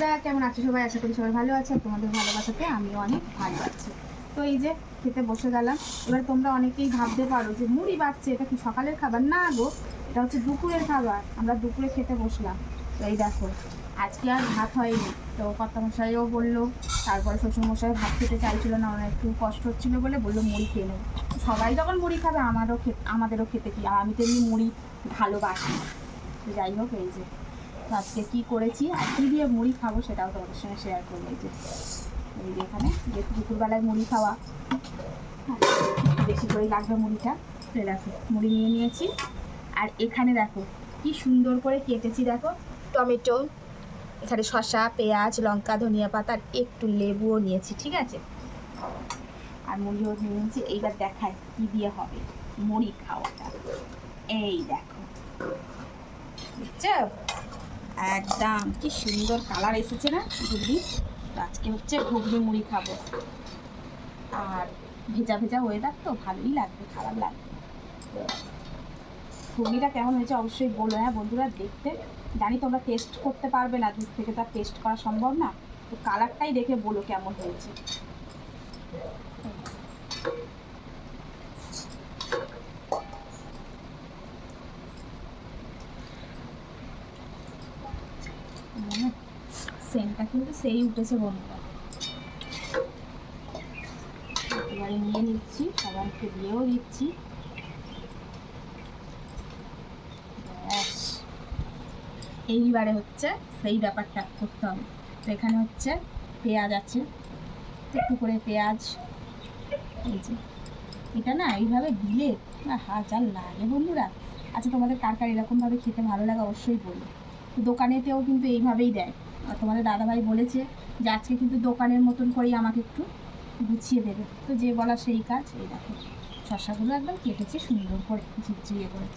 বন্ধুরা, কেমন আছো সবাই? আশা করি সবাই ভালো আছে। তোমাদের ভালোবাসাতে আমিও অনেক ভালো আছি। তো এই যে খেতে বসে গেলাম। এবার তোমরা অনেকেই ভাবতে পারো যে মুড়ি বাড়ছে এটা কি সকালের খাবার? না গো, এটা হচ্ছে দুপুরের খাবার। আমরা দুপুরে খেতে বসলাম। তো এই দেখো, আজকে আর ভাত হয়নি। তো কর্তামশাইও বলল, তারপরে শ্বশুরমশাই ভাত খেতে চাইছিল না, ওনার একটু কষ্ট হচ্ছিল বলে বলল মুড়ি খেয়ে নেব। সবাই যখন মুড়ি খাবে, আমারও খেতে আমাদেরও খেতে কি? আর আমি তো এমনি মুড়ি ভালোবাসি যাই হোক, এই যে আজকে কী করেছি, আর কী দিয়ে মুড়ি খাব সেটাও তোমাদের সঙ্গে শেয়ার করব এই যে এই যে এখানে, যে দুপুরবেলায় মুড়ি খাওয়া। বেশি করে লাগবে মুড়িটা। এই দেখো, মুড়ি নিয়ে নিয়েছি। আর এখানে দেখো, কি সুন্দর করে কেটেছি দেখো। টমেটো, এখানে শসা, পেঁয়াজ, লঙ্কা, ধনিয়া পাতা, আর একটু লেবুও নিয়েছি, ঠিক আছে? আর মুড়িও নিয়ে নিয়েছি। এইবার দেখায় কি দিয়ে হবে মুড়ি খাওয়াটা। এই দেখো বুঝছ একদম, কি সুন্দর কালার এসেছে না ঘুগনি? আজকে হচ্ছে ঘুগনি মুড়ি খাব। আর ভেজা ভেজা ওয়েদার তো ভালোই লাগবে, খারাপ লাগবে ঘুগনিটা কেমন হয়েছে অবশ্যই বলো। হ্যাঁ বন্ধুরা, দেখতে। জানি তোমরা টেস্ট করতে পারবে না, দূর থেকে তার টেস্ট করা সম্ভব না। তো কালারটাই দেখে বলো কেমন হয়েছে। সেন্টটা কিন্তু সেই উঠেছে বন্ধুরা এবারে নিয়ে নিচ্ছি, সবাইকে দিয়েও দিচ্ছি। এইবারে হচ্ছে সেই ব্যাপারটা করতে হবে। তো এখানে হচ্ছে পেঁয়াজ আছে। একটু করে পেঁয়াজ, এই যে। এটা না এইভাবে দিলে হাজার লাগে বন্ধুরা। আচ্ছা তোমাদের কার কার এরকমভাবে খেতে ভালো লাগে অবশ্যই বলবে দোকানেতেও কিন্তু এইভাবেই দেয়। আর তোমাদের দাদাভাই বলেছে যে আজকে কিন্তু দোকানের মতন করেই আমাকে একটু গুছিয়ে দেবে। তো যে বলা সেই কাজ এই দেখো শসাগুলো একদম কেটেছে সুন্দর করে ঝিরঝিরিয়ে করে।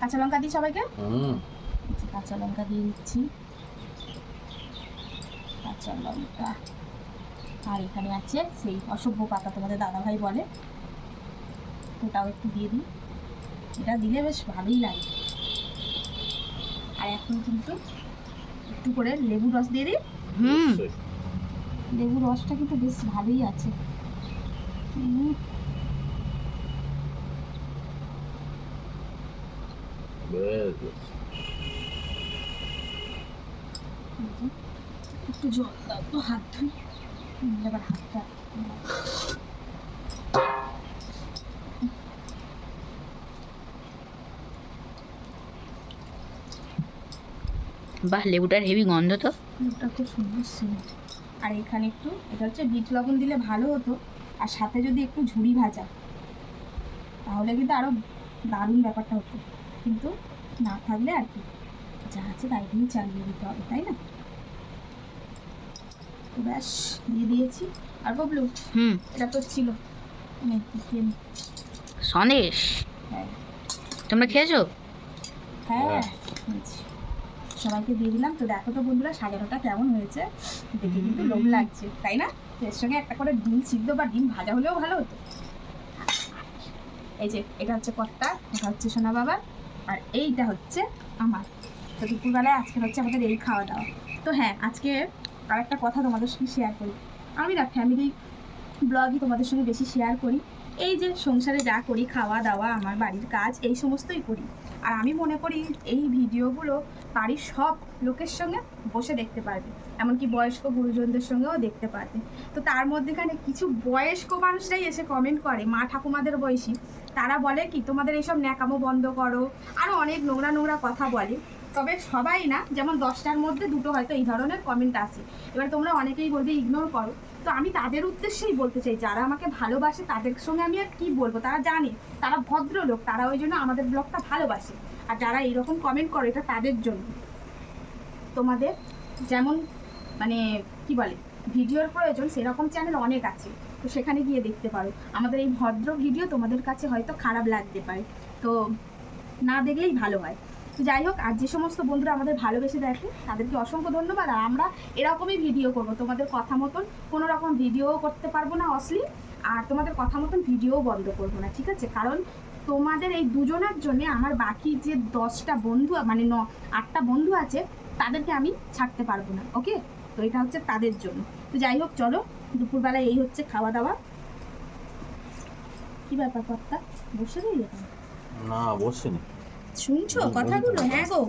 কাঁচা লঙ্কা দিই সবাইকে? কাঁচা লঙ্কা দিয়ে দিচ্ছি। কাঁচা লঙ্কা। আর এখানে আছে সেই অসভ্য পাতা তোমাদের দাদাভাই বলে। ওটাও একটু দিয়ে দিই। এটা দিলে বেশ ভালোই লাগে। আর এখন কিন্তু একটু করে লেবু রস দিয়ে দিই। হুম। লেবু রসটা কিন্তু বেশ ভালোই আছে। একটু জল দাও তো হাত ধুই। এবার হাতটা বাহ লেবুটার হেভি গন্ধ তো। এটা খুব সুন্দর সেন্ট আর এখানে একটু এটা হচ্ছে বিট লবণ দিলে ভালো হতো। আর সাথে যদি একটু ঝুড়ি ভাজা তাহলে কিন্তু আরও দারুণ ব্যাপারটা হতো। কিন্তু না থাকলে আর কি যা আছে তাই দিয়েই চালিয়ে দিতে হবে তাই না? ব্যাস দিয়ে দিয়েছি। আর ববলু হুম। এটা তো ছিল। সন্দেশ হ্যাঁ। তোমরা খেয়েছো? হ্যাঁ হ্যাঁ। সবাইকে দিয়ে দিলাম। তো দেখো তো বন্ধুরা সাজানোটা কেমন হয়েছে? দেখে কিন্তু লোভ লাগছে তাই না? এর সঙ্গে একটা করে ডিম সিদ্ধ বা ডিম ভাজা হলেও ভালো হতো। এই যে এটা হচ্ছে কর্তা এটা হচ্ছে সোনা বাবা আর এইটা হচ্ছে আমার। তো দুপুরবেলায় আজকে হচ্ছে আমাদের এই খাওয়া দাওয়া তো হ্যাঁ আজকে আর একটা কথা তোমাদের সঙ্গে শেয়ার করি। আমি না ফ্যামিলি ব্লগই তোমাদের সঙ্গে বেশি শেয়ার করি। এই যে সংসারে যা করি খাওয়া দাওয়া আমার বাড়ির কাজ এই সমস্তই করি। আর আমি মনে করি এই ভিডিওগুলো বাড়ির সব লোকের সঙ্গে বসে দেখতে পারবে। এমনকি বয়স্ক গুরুজনদের সঙ্গেও দেখতে পারবে। তো তার মধ্যেখানে কিছু বয়স্ক মানুষরাই এসে কমেন্ট করে, মা ঠাকুমাদের বয়সী। তারা বলে কি, তোমাদের এইসব ন্যাকামো বন্ধ করো। আরও অনেক নোংরা নোংরা কথা বলে। তবে সবাই না, যেমন দশটার মধ্যে দুটো হয়তো এই ধরনের কমেন্ট আসে। এবার তোমরা অনেকেই বলবে ইগনোর করো। তো আমি তাদের উদ্দেশ্যেই বলতে চাই, যারা আমাকে ভালোবাসে তাদের সঙ্গে আমি আর কী বলব? তারা জানে, তারা ভদ্রলোক, তারা ওই জন্য আমাদের ব্লগটা ভালোবাসে। আর যারা এইরকম কমেন্ট করে, এটা তাদের জন্য। তোমাদের যেমন মানে কি বলে, ভিডিওর প্রয়োজন, সেরকম চ্যানেল অনেক আছে। তো সেখানে গিয়ে দেখতে পারো। আমাদের এই ভদ্র ভিডিও তোমাদের কাছে হয়তো খারাপ লাগতে পারে। তো না দেখলেই ভালো হয়। তো যাই হোক, আর যে সমস্ত বন্ধুরা আমাদের ভালোবেসে দেখে, তাদেরকে অসংখ্য ধন্যবাদ। আর আমরা এরকমই ভিডিও করব। তোমাদের কথা মতন কোনো রকম ভিডিও করতে পারব না, অশ্লীল। আর তোমাদের কথা মতন ভিডিও বন্ধ করব না, ঠিক আছে? কারণ তোমাদের এই দুজনের জন্য আমার বাকি যে দশটা বন্ধু মানে ন আটটা বন্ধু আছে তাদেরকে আমি ছাড়তে পারব না ওকে তো এটা হচ্ছে তাদের জন্য। তো যাই হোক চলো দুপুরবেলায় এই হচ্ছে খাওয়া দাওয়া কি ব্যাপার কর্তা? বসে রইলে? না বসিনি। শুনছো কথাগুলো? হ্যাঁ গো।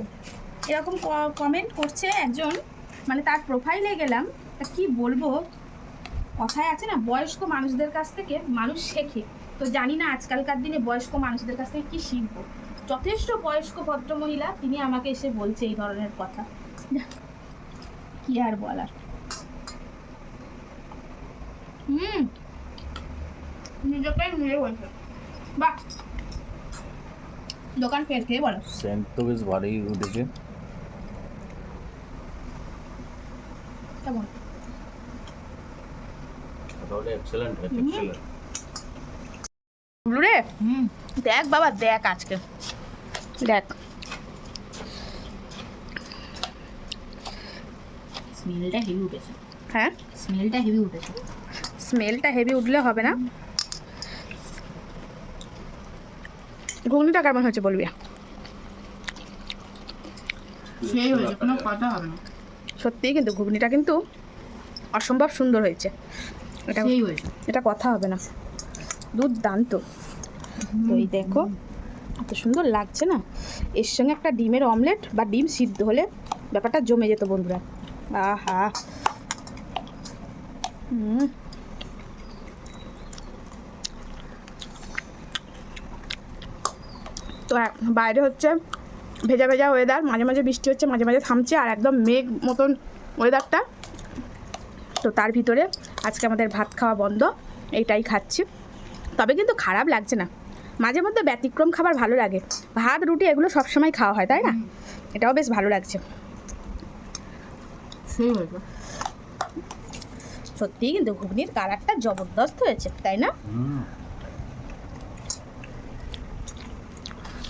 এরকম কমেন্ট করছে একজন মানে তার প্রোফাইলে গেলাম তা কি বলব? কথায় আছে না বয়স্ক মানুষদের কাছ থেকে মানুষ শেখে। তো জানি না আজকালকার দিনে বয়স্ক মানুষদের কাছ থেকে কি শিখব। যথেষ্ট বয়স্ক ভদ্রমহিলা তিনি আমাকে এসে বলছে এই ধরনের কথা। কি আর বলার? হুম। নিজেকে বলছে। বাহ। দোকান ফের খেয়ে বলো। সেন্ট তো বেশ ভালোই উঠেছে। কেমন? তাহলে এক্সেলেন্ট রে দেখ বাবা দেখ আজকে। দেখ। স্মেলটা হেভি উঠেছে। হ্যাঁ? স্মেলটা হেভি উঠেছে। স্মেলটা হেভি উঠলে হবে না? ঘুগনিটা কেমন হয়েছে বলবি? সত্যিই কিন্তু ঘুগনিটা কিন্তু অসম্ভব সুন্দর হয়েছে। এটা হয়েছে। এটা কথা হবে না। দুর্দান্ত। তো এই দেখো, এত সুন্দর লাগছে না? এর সঙ্গে একটা ডিমের অমলেট বা ডিম সিদ্ধ হলে ব্যাপারটা জমে যেত বন্ধুরা। আহা। হুম। তো বাইরে হচ্ছে ভেজা ভেজা ওয়েদার মাঝে মাঝে বৃষ্টি হচ্ছে, মাঝে মাঝে থামছে, আর একদম মেঘ মতন ওয়েদারটা তো তার ভিতরে আজকে আমাদের ভাত খাওয়া বন্ধ, এইটাই খাচ্ছি। তবে কিন্তু খারাপ লাগছে না। মাঝে মধ্যে ব্যতিক্রম খাবার ভালো লাগে। ভাত রুটি এগুলো সবসময় খাওয়া হয় তাই না? এটাও বেশ ভালো লাগছে। সত্যিই কিন্তু ঘুগনির কালারটা জবরদস্ত হয়েছে তাই না?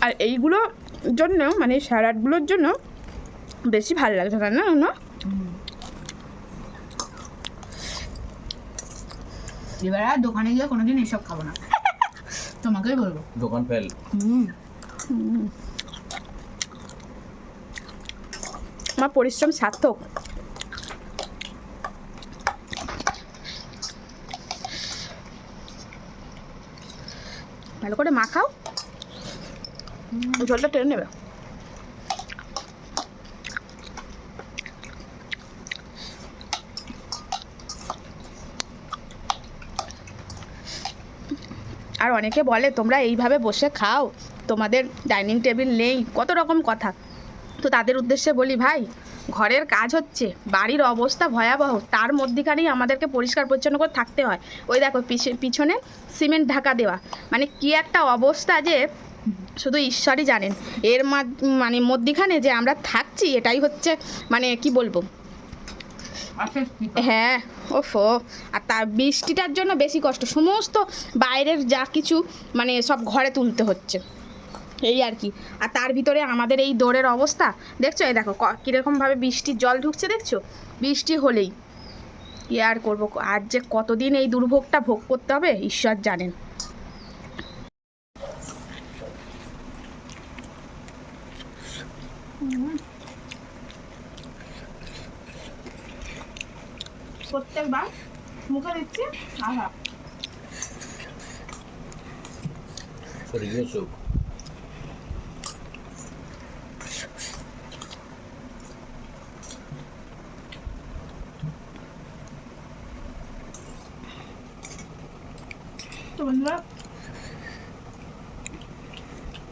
আর এইগুলো জন্য মানে স্যালাডগুলোর জন্য বেশি ভালো লাগছে তাই না না এবার আর দোকানে গিয়ে কোনোদিন এসব খাব না। তোমাকেই বলব। দোকান ফেল। আমার পরিশ্রম সার্থক। ভালো করে মাখাও। জলটা টেনে নেবে। অনেকে বলে, তোমরা এইভাবে বসে খাও, তোমাদের ডাইনিং টেবিল নেই। কত রকম কথা। তো তাদের উদ্দেশ্যে বলি, ভাই, ঘরের কাজ হচ্ছে, বাড়ির অবস্থা ভয়াবহ। তার মধ্যেখানেই আমাদেরকে পরিষ্কার পরিচ্ছন্ন করে থাকতে হয়। ওই দেখো, পিছে- পিছনে সিমেন্ট ঢাকা দেওয়া। মানে কি একটা অবস্থা যে, শুধু ঈশ্বরই জানেন। এর মানে মধ্যিখানে যে আমরা থাকছি, এটাই হচ্ছে মানে কি বলব। হ্যাঁ ওফো। আর তার বৃষ্টিটার জন্য বেশি কষ্ট। সমস্ত বাইরের যা কিছু মানে সব ঘরে তুলতে হচ্ছে। এই আর কি। আর তার ভিতরে আমাদের এই দৌড়ের অবস্থা, দেখছ? এই দেখো কীরকমভাবে বৃষ্টির জল ঢুকছে, দেখছ? বৃষ্টি হলেই। কি আর করব? আর যে কতদিন এই দুর্ভোগটা ভোগ করতে হবে, ঈশ্বর জানেন। প্রত্যেকবার মুখে দিচ্ছি আহা সুখ তো বন্ধুরা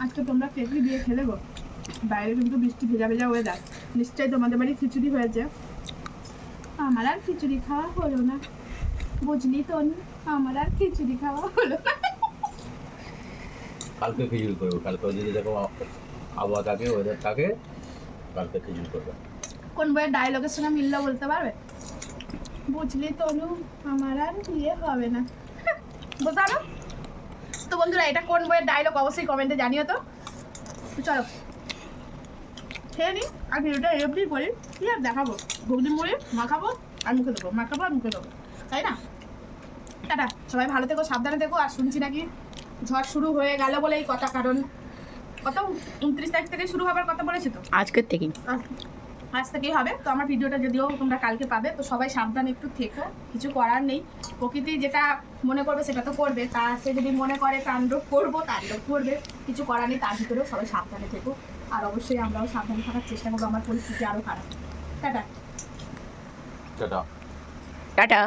আজকে তোমরা কেকই দিয়ে খেলে গো। বাইরে কিন্তু বৃষ্টি ভেজা ভেজা ওয়েদার নিশ্চয়ই তোমাদের বাড়ি খিচুড়ি হয়েছে। আমার আর খিচুড়ি খাওয়া হলো না। বুঝলি তো আমার আর খিচুড়ি খাওয়া হলো না। কালকে খিচুড়ি করব কালকে যদি দেখো আবহাওয়া থাকে ওয়েদার থাকে কালকে খিচুড়ি করবে। কোন বইয়ের ডায়লগের সঙ্গে মিললো বলতে পারবে? বুঝলি তনু আমার আর বিয়ে হবে না। বলতে তো বন্ধুরা এটা কোন বইয়ের ডায়লগ অবশ্যই কমেন্টে জানিও তো। চলো। খেয়ে নি আর ভিডিওটা এরকমই করি কি আর দেখাবো? ঘুগনি মুড়ি মাখাবো আর মুখে দেবো মাখাবো আর মুখে দেবো তাই না? টাটা সবাই ভালো থেকো সাবধানে থেকো আর শুনছি নাকি ঝড় শুরু হয়ে গেল বলেই কথা কারণ। কত উনত্রিশ তারিখ থেকে শুরু হবার কথা বলেছে তো? আজকের থেকেই। আজ থেকেই হবে। তো আমার ভিডিওটা যদিও তোমরা কালকে পাবে তো সবাই সাবধানে একটু থেকো কিছু করার নেই। প্রকৃতি যেটা মনে করবে সেটা তো করবে তা সে যদি মনে করে তাণ্ডব করব তাণ্ডব করবে কিছু করার নেই তার ভিতরেও সবাই সাবধানে থেকো। আর অবশ্যই আমরাও সাবধান থাকার চেষ্টা করব আমার পরিস্থিতি আরও খারাপ। টাটা। সেটা টাটা।